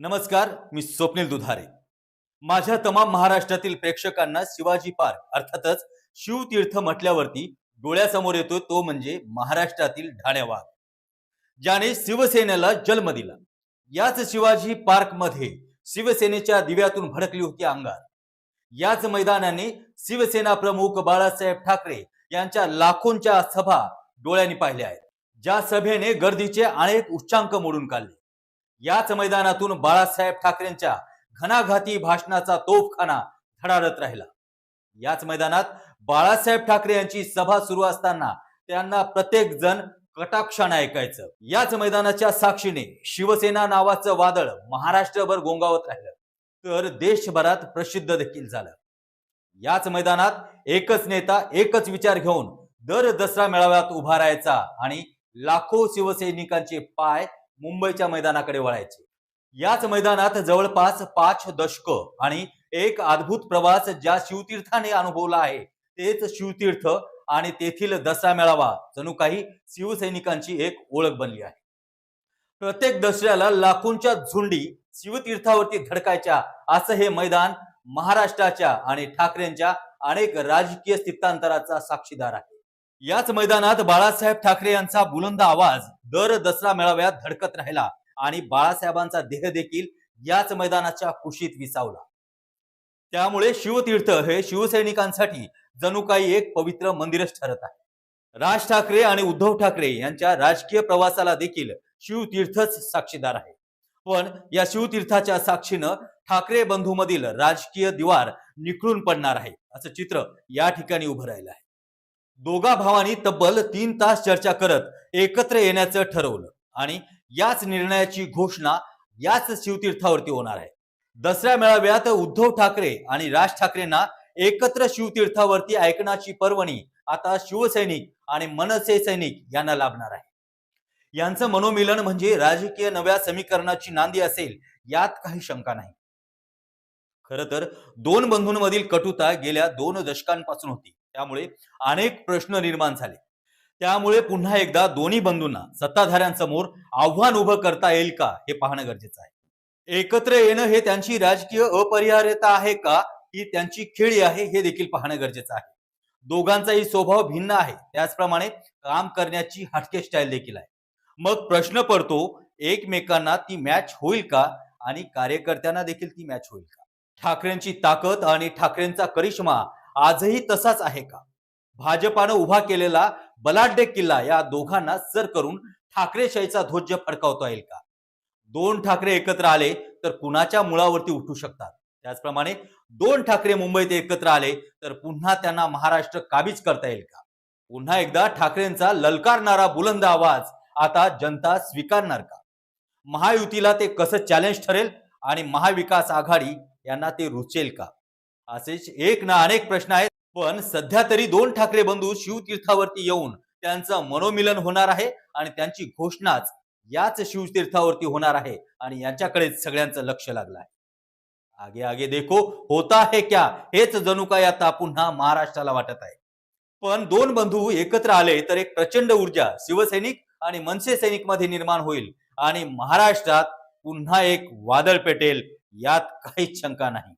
नमस्कार मी स्वप्नील दुधारे. माझ्या तमाम महाराष्ट्रातील प्रेक्षकांना शिवाजी पार्क अर्थातच शिवतीर्थ म्हटल्यावरती डोळ्यासमोर येतो तो म्हणजे महाराष्ट्रातील ढाण्यावाघ ज्याने शिवसेनेला जन्म दिला. याच शिवाजी पार्कमध्ये शिवसेनेच्या दिव्यातून भडकली होती अंगार. याच मैदानाने शिवसेना प्रमुख बाळासाहेब ठाकरे यांच्या लाखोंच्या सभा डोळ्यांनी पाहिल्या आहेत. ज्या सभेने गर्दीचे अनेक उच्चांक मोडून काढले. याच मैदानातून बाळासाहेब ठाकरेंच्या घणाघाती भाषणाचा तोफखाना धडाडत राहिला. याच मैदानात बाळासाहेब ठाकरे यांची सभा सुरू असताना त्यांना प्रत्येक जण कटाक्षाने ऐकायचं. याच मैदानाच्या साक्षीने शिवसेना नावाचं वादळ महाराष्ट्रभर गोंगावत राहिलं. तर देशभरात प्रसिद्ध देखील झालं. याच मैदानात एकच नेता एकच विचार घेऊन दर दसरा मेळाव्यात उभा राहायचा आणि लाखो शिवसैनिकांचे पाय मुंबईच्या मैदानाकडे वळायचे. याच मैदानात जवळपास पाच दशक आणि एक अद्भुत प्रवास ज्या शिवतीर्थाने अनुभवला आहे तेच शिवतीर्थ आणि तेथील दसरा मेळावा जणू काही शिवसैनिकांची एक ओळख बनली आहे. प्रत्येक दसऱ्याला लाखोंच्या झुंडी शिवतीर्थावरती धडकायच्या असं हे मैदान महाराष्ट्राच्या आणि ठाकरेंच्या अनेक राजकीय स्थितांतराचा साक्षीदार आहे. याच मैदानात बाळासाहेब ठाकरे यांचा बुलंद आवाज दर दसरा मेळाव्यात धडकत राहिला आणि बाळासाहेबांचा देह देखील याच मैदानाच्या कुशीत विसावला. त्यामुळे शिवतीर्थ हे शिवसैनिकांसाठी जणू काही एक पवित्र मंदिरच ठरत आहे. राज ठाकरे आणि उद्धव ठाकरे यांच्या राजकीय प्रवासाला देखील शिवतीर्थच साक्षीदार आहे. पण या शिवतीर्थाच्या साक्षीनं ठाकरे बंधूमधील राजकीय दिवार निखळून पडणार आहे असं चित्र या ठिकाणी उभं राहिलं आहे. दोघा भावांनी तब्बल तीन तास चर्चा करत एकत्र येण्याचं ठरवलं. आणि याच निर्णयाची घोषणा याच शिवतीर्थावरती होणार आहे. दसऱ्या मेळाव्यात उद्धव ठाकरे आणि राज ठाकरेंना एकत्र शिवतीर्थावरती ऐकण्याची पर्वणी आता शिवसैनिक आणि मनसे सैनिक यांना लाभणार आहे. यांचं मनोमिलन म्हणजे राजकीय नव्या समीकरणाची नांदी असेल यात काही शंका नाही. खर तर दोन बंधूंमधील कटुता गेल्या दोन दशकांपासून होती. त्यामुळे अनेक प्रश्न निर्माण झाले. त्यामुळे पुन्हा एकदा दोन्ही बंधूंना सत्ताधाऱ्यांसमोर आव्हान उभं करता येईल का हे पाहणं गरजेचं आहे. एकत्र येणं हे त्यांची राजकीय अपरिहार्यता आहे का? ही त्यांची खेळी आहे हे देखील पाहणं गरजेचं आहे. दोघांचाही स्वभाव भिन्न आहे. त्याचप्रमाणे काम करण्याची हटके स्टाईल देखील आहे. मग प्रश्न पडतो एकमेकांना ती मॅच होईल का? आणि कार्यकर्त्यांना देखील ती मॅच होईल का? ठाकरेंची ताकद आणि ठाकरेंचा करिश्मा आजही तसाच आहे का? भाजपानं उभा केलेला बलाढ्य किल्ला या दोघांना सर करून ठाकरेशाहीचा ध्वज फडकावता येईल का? दोन ठाकरे एकत्र आले तर कुणाच्या मुळावरती उठू शकतात? त्याचप्रमाणे दोन ठाकरे मुंबईत एकत्र आले तर पुन्हा त्यांना महाराष्ट्र काबीज करता येईल का? पुन्हा एकदा ठाकरेंचा ललकारणारा बुलंद आवाज आता जनता स्वीकारणार का? महायुतीला ते कसं चॅलेंज ठरेल आणि महाविकास आघाडी यांना ते रुचेल का? असेच एक ना अनेक प्रश्न आहेत. पण सध्या तरी दोन ठाकरे बंधू शिवतीर्थावरती येऊन त्यांचं मनोमिलन होणार आहे आणि त्यांची घोषणाच याच शिवतीर्थावरती होणार आहे आणि यांच्याकडे सगळ्यांचं लक्ष लागलं आहे. आगे आगे देखो होता है क्या? हेच जणू काय आता पुन्हा महाराष्ट्राला वाटत आहे. पण दोन बंधू एकत्र आले तर एक प्रचंड ऊर्जा शिवसैनिक आणि मनसे सैनिकमध्ये निर्माण होईल आणि महाराष्ट्रात पुन्हा एक वादळ पेटेल यात काहीच शंका नाही.